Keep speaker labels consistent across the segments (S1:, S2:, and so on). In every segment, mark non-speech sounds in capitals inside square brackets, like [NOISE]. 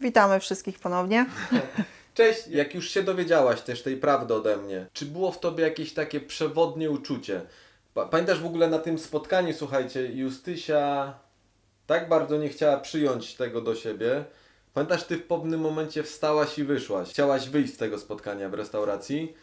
S1: Witamy wszystkich ponownie. [LAUGHS]
S2: Cześć, jak już się dowiedziałaś też tej prawdy ode mnie, czy było w tobie jakieś takie przewodnie uczucie? Pa- Pamiętasz w ogóle na tym spotkaniu, słuchajcie, Justysia tak bardzo nie chciała przyjąć tego do siebie. Pamiętasz, ty w pewnym momencie wstałaś i wyszłaś. Chciałaś wyjść z tego spotkania w restauracji.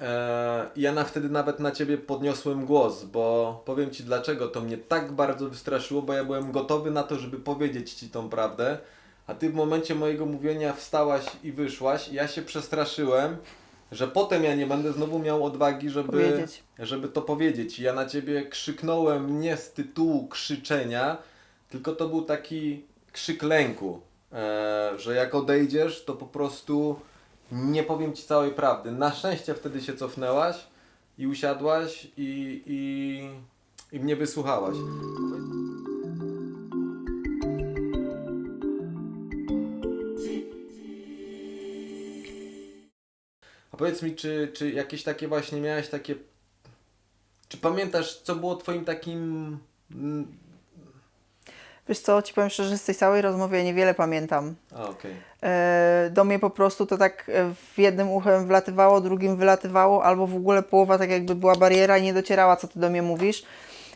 S2: Eee, i ja na wtedy nawet na ciebie podniosłem głos, bo powiem ci dlaczego to mnie tak bardzo wystraszyło, bo ja byłem gotowy na to, żeby powiedzieć ci tą prawdę, a ty w momencie mojego mówienia wstałaś i wyszłaś. i Ja się przestraszyłem, że potem ja nie będę znowu miał odwagi, żeby,
S1: Powiedzieć.
S2: żeby to powiedzieć. I Ja na ciebie krzyknąłem nie z tytułu krzyczenia, tylko to był taki krzyk lęku, e, że jak odejdziesz, to po prostu nie powiem ci całej prawdy. Na szczęście wtedy się cofnęłaś i usiadłaś i, i, i mnie wysłuchałaś. Powiedz mi, czy, czy jakieś takie właśnie miałeś takie. Czy pamiętasz, co było twoim takim. mm,
S1: Wiesz co, ci powiem szczerze, z tej całej rozmowy ja niewiele pamiętam.
S2: A, okej.
S1: E, do mnie po prostu to tak e, w jednym uchem wlatywało, drugim wylatywało, albo w ogóle połowa tak jakby była bariera i nie docierała, co ty do mnie mówisz.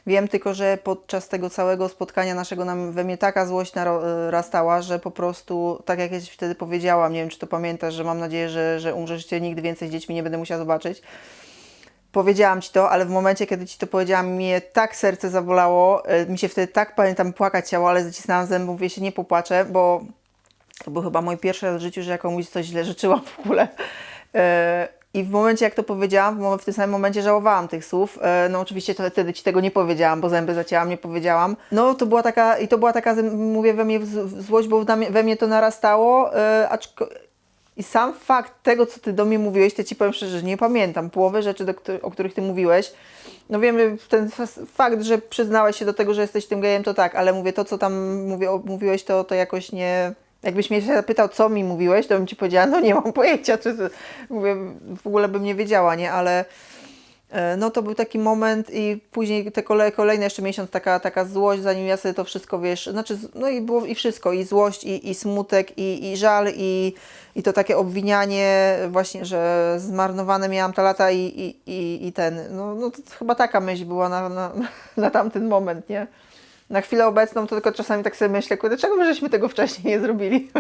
S1: Wiem tylko, że podczas tego całego spotkania naszego nam we mnie taka złość narastała, że po prostu, tak jak ja wtedy powiedziałam, nie wiem czy to pamiętasz, że mam nadzieję, że, że umrzesz życie, nigdy więcej z dziećmi nie będę musiała zobaczyć. Powiedziałam ci to, ale w momencie, kiedy ci to powiedziałam, mnie tak serce zabolało, e, mi się wtedy tak, pamiętam, płakać chciało, ale zacisnęłam zęby, mówię, się nie popłaczę, bo to był chyba mój pierwszy raz w życiu, że ja komuś coś źle życzyłam w ogóle. I w momencie, jak to powiedziałam, w, tym samym momencie żałowałam tych słów. E, No oczywiście to, wtedy ci tego nie powiedziałam, bo zęby zacięłam, nie powiedziałam. No to była taka, i to była taka, mówię, we mnie złość, bo we mnie to narastało, e, i sam fakt tego, co ty do mnie mówiłeś, to ci powiem szczerze, że nie pamiętam połowy rzeczy, o których ty mówiłeś. No wiem, że ten fakt, że przyznałeś się do tego, że jesteś tym gejem, to tak, ale mówię, to co tam mówiłeś, to, to jakoś nie... Jakbyś mnie zapytał, co mi mówiłeś, to bym ci powiedziała, no nie mam pojęcia, czy to, mówię, w ogóle bym nie wiedziała, nie, ale e, no to był taki moment i później te kole, kolejne jeszcze miesiąc taka, taka złość, zanim ja sobie to wszystko, wiesz, znaczy, no i było i wszystko, i złość, i, i smutek, i, i żal, i, i to takie obwinianie właśnie, że zmarnowane miałam te lata i, i, i, i ten, no, no to chyba taka myśl była na, na, na tamten moment, nie? Na chwilę obecną to tylko czasami tak sobie myślę, kurde, czego my żeśmy tego wcześniej nie zrobili? [LAUGHS]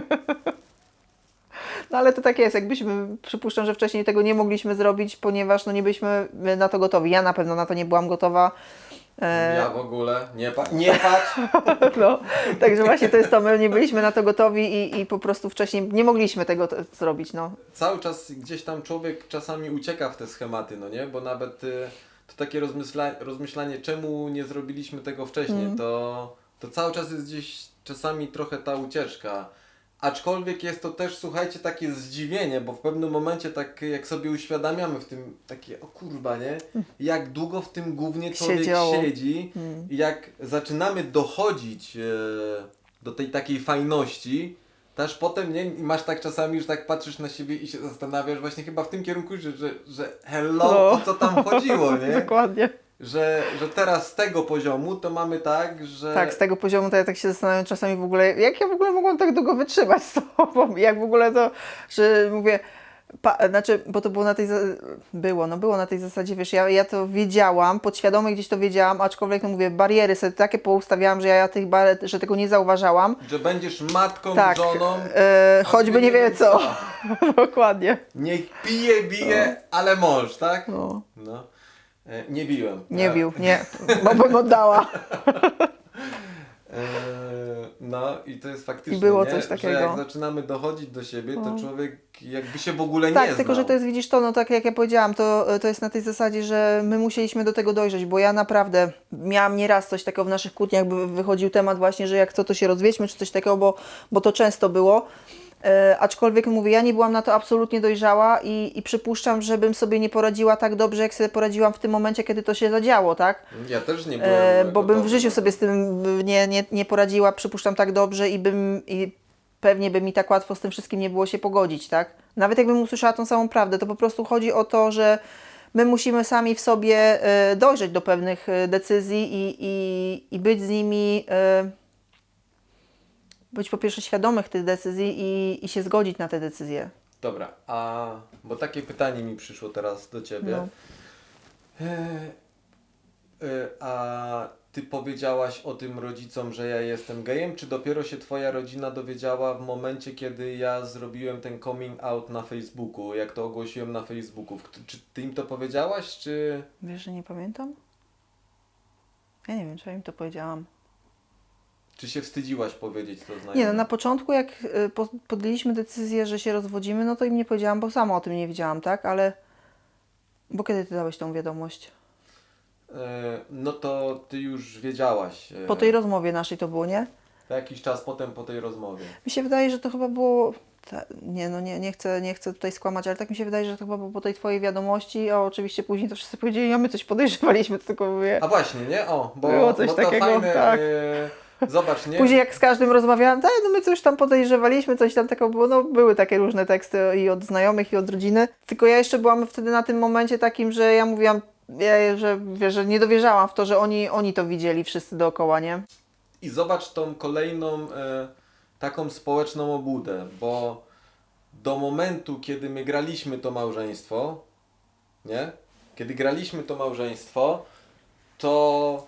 S1: No ale to tak jest, jakbyśmy, przypuszczam, że wcześniej tego nie mogliśmy zrobić, ponieważ no nie byliśmy na to gotowi. Ja na pewno na to nie byłam gotowa. E,
S2: Ja w ogóle. Nie, pa- nie patrz! [LAUGHS]
S1: no, także właśnie to jest to, my nie byliśmy na to gotowi i, i po prostu wcześniej nie mogliśmy tego zrobić, no.
S2: Cały czas gdzieś tam człowiek czasami ucieka w te schematy, no nie? Bo nawet y, to takie rozmyśla- rozmyślanie, czemu nie zrobiliśmy tego wcześniej, to, to cały czas jest gdzieś czasami trochę ta ucieczka. Aczkolwiek jest to też, słuchajcie, takie zdziwienie, bo w pewnym momencie tak jak sobie uświadamiamy w tym, takie, o kurwa, nie? Jak długo w tym głównie człowiek
S1: Siedziało.
S2: siedzi i jak zaczynamy dochodzić e, do tej takiej fajności, to aż potem nie, i masz tak czasami, że tak patrzysz na siebie i się zastanawiasz właśnie chyba w tym kierunku, że, że, że hello,
S1: No.
S2: o co tam chodziło, [LAUGHS] nie?
S1: Dokładnie.
S2: Że, że teraz z tego poziomu to mamy tak, że...
S1: Tak, z tego poziomu to ja tak się zastanawiam czasami w ogóle, jak ja w ogóle mogłam tak długo wytrzymać z tobą, [LAUGHS] jak w ogóle to, że mówię, pa, znaczy, bo to było na tej, było, no było na tej zasadzie, wiesz, ja, ja to wiedziałam, podświadomie gdzieś to wiedziałam, aczkolwiek, no mówię, bariery sobie takie poustawiałam, że ja tych bar, że tego nie zauważałam.
S2: Że będziesz matką,
S1: Tak,
S2: żoną, a
S1: choćby nie wie co. [LAUGHS] Dokładnie.
S2: Niech pije, bije, ale mąż, tak?
S1: No.
S2: No. E, nie biłem.
S1: Nie
S2: E,
S1: bił, nie, bo bym oddała. [LAUGHS]
S2: E, no i to jest faktycznie,
S1: I było
S2: nie?
S1: coś
S2: że
S1: takiego.
S2: jak zaczynamy dochodzić do siebie, to człowiek jakby się w ogóle nie
S1: Tak,
S2: znał.
S1: tylko że to jest, widzisz, to, no tak jak ja powiedziałam, to, to jest na tej zasadzie, że my musieliśmy do tego dojrzeć, bo ja naprawdę miałam nieraz coś takiego w naszych kłótniach, by wychodził temat właśnie, że jak co, to się rozwiedźmy, czy coś takiego, bo, bo to często było. E, aczkolwiek mówię, ja nie byłam na to absolutnie dojrzała i, i przypuszczam, żebym sobie nie poradziła tak dobrze, jak sobie poradziłam w tym momencie, kiedy to się zadziało, tak?
S2: Ja też nie byłem
S1: E, bo bym w życiu sobie z tym nie, nie, nie poradziła, przypuszczam tak dobrze i bym i pewnie by mi tak łatwo z tym wszystkim nie było się pogodzić, tak? Nawet jakbym usłyszała tą samą prawdę, to po prostu chodzi o to, że my musimy sami w sobie e, dojrzeć do pewnych e, decyzji i, i, i być z nimi być po pierwsze świadomych tych decyzji i, i się zgodzić na te decyzje.
S2: Dobra, a bo takie pytanie mi przyszło teraz do ciebie.
S1: No.
S2: E, e, a ty powiedziałaś o tym rodzicom, że ja jestem gejem, czy dopiero się twoja rodzina dowiedziała w momencie, kiedy ja zrobiłem ten coming out na Facebooku, jak to ogłosiłem na Facebooku? Czy ty im to powiedziałaś, czy...
S1: Wiesz, że nie pamiętam? Ja nie wiem, czy ja im to powiedziałam.
S2: Czy się wstydziłaś powiedzieć to znajomym?
S1: Nie, no na początku jak y, po- podjęliśmy decyzję, że się rozwodzimy, no to im nie powiedziałam, bo sama o tym nie wiedziałam, tak? Ale... Bo kiedy ty dałeś tą wiadomość?
S2: E, no to ty już wiedziałaś. e,
S1: Po tej rozmowie naszej to było, nie?
S2: Jakiś czas potem po tej rozmowie.
S1: Mi się wydaje, że to chyba było. Ta, nie, no nie, nie, chcę, nie chcę tutaj skłamać, ale tak mi się wydaje, że to chyba było po tej twojej wiadomości, a oczywiście później to wszyscy powiedzieli, a my coś podejrzewaliśmy, to tylko mówię.
S2: A właśnie, nie? O, bo,
S1: Było coś
S2: to
S1: takiego,
S2: fajne,
S1: tak.
S2: e, zobacz, nie?
S1: Później jak z każdym rozmawiałam, tak, no my coś tam podejrzewaliśmy, coś tam takiego było, no były takie różne teksty i od znajomych, i od rodziny. Tylko ja jeszcze byłam wtedy na tym momencie takim, że ja mówiłam, ja, że, wiesz, że nie dowierzałam w to, że oni, oni to widzieli wszyscy dookoła, nie?
S2: I zobacz tą kolejną e, taką społeczną obłudę, bo do momentu, kiedy my graliśmy to małżeństwo, nie? Kiedy graliśmy to małżeństwo, to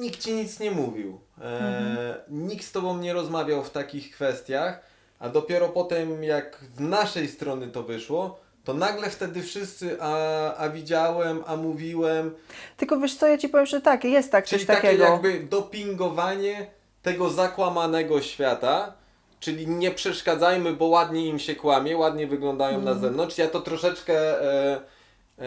S2: nikt ci nic nie mówił. E, Nikt z tobą nie rozmawiał w takich kwestiach, a dopiero potem, jak z naszej strony to wyszło, to nagle wtedy wszyscy, a, a widziałem, a mówiłem,
S1: Tylko wiesz co, ja ci powiem, że tak, jest tak,
S2: Czyli
S1: coś
S2: takie
S1: takiego.
S2: jakby dopingowanie tego zakłamanego świata, czyli nie przeszkadzajmy, bo ładnie im się kłamie, ładnie wyglądają
S1: Mhm.
S2: na zewnątrz. Ja to troszeczkę e, e,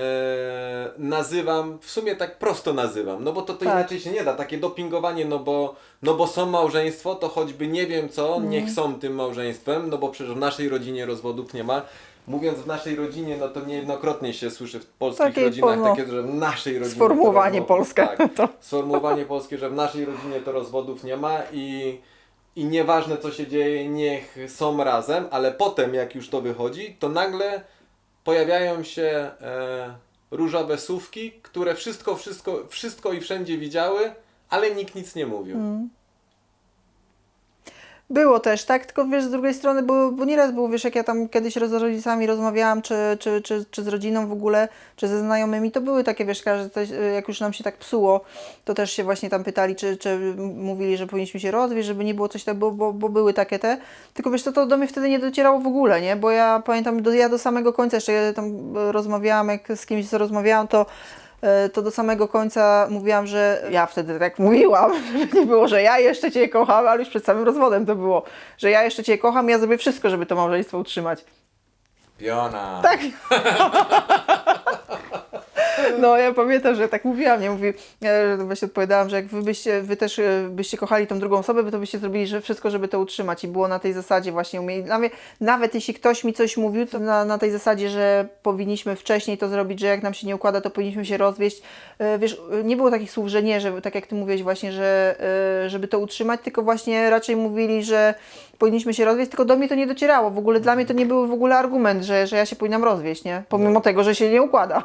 S2: nazywam, w sumie tak prosto nazywam, no bo to, to
S1: Tak.
S2: inaczej się nie da, takie dopingowanie, no bo, no bo są małżeństwo, to choćby nie wiem co,
S1: Mhm.
S2: niech są tym małżeństwem, no bo przecież w naszej rodzinie rozwodów nie ma. Mówiąc w naszej rodzinie, no to niejednokrotnie się słyszy w polskich rodzinach takie, że w naszej rodzinie
S1: Sformułowanie
S2: rozwodów-
S1: polskie.
S2: Tak, [LAUGHS]
S1: To.
S2: sformułowanie polskie, że w naszej rodzinie to rozwodów nie ma i, i nieważne co się dzieje, niech są razem, ale potem jak już to wychodzi, to nagle pojawiają się e, różowe słówki, które wszystko, wszystko, wszystko i wszędzie widziały, ale nikt nic nie mówił.
S1: Było też, tak? Tylko wiesz, z drugiej strony, bo, bo nieraz było, wiesz, jak ja tam kiedyś z rodzicami rozmawiałam, czy, czy, czy, czy z rodziną w ogóle, czy ze znajomymi, to były takie, wiesz, że coś, jak już nam się tak psuło, to też się właśnie tam pytali, czy, czy mówili, że powinniśmy się rozwieść, żeby nie było coś tak, bo, bo, bo były takie te. Tylko wiesz, co, to do mnie wtedy nie docierało w ogóle, nie? Bo ja pamiętam, do, ja do samego końca jeszcze tam e, rozmawiałam, jak z kimś rozmawiałam, to to do samego końca mówiłam, że ja wtedy tak mówiłam, [LAUGHS] żeby nie było, że ja jeszcze Cię kocham, ale już przed samym rozwodem to było, że ja jeszcze Cię kocham, ja zrobię wszystko, żeby to małżeństwo utrzymać.
S2: Piona!
S1: Tak. [LAUGHS] No, ja pamiętam, że tak mówiłam, nie mówi, ja właśnie odpowiadałam, że jak wy byście, wy też e, byście kochali tą drugą osobę, to byście zrobili że wszystko, żeby to utrzymać i było na tej zasadzie właśnie umieli. Nawet, nawet jeśli ktoś mi coś mówił, to na, na tej zasadzie, że powinniśmy wcześniej to zrobić, że jak nam się nie układa, to powinniśmy się rozwieść. E, Wiesz, e, nie było takich słów, że nie, że tak jak ty mówiłeś właśnie, że e, żeby to utrzymać, tylko właśnie raczej mówili, że powinniśmy się rozwieść, tylko do mnie to nie docierało. W ogóle dla mnie to nie był w ogóle argument, że, że ja się powinnam rozwieść, nie? Pomimo tego, że się nie układa.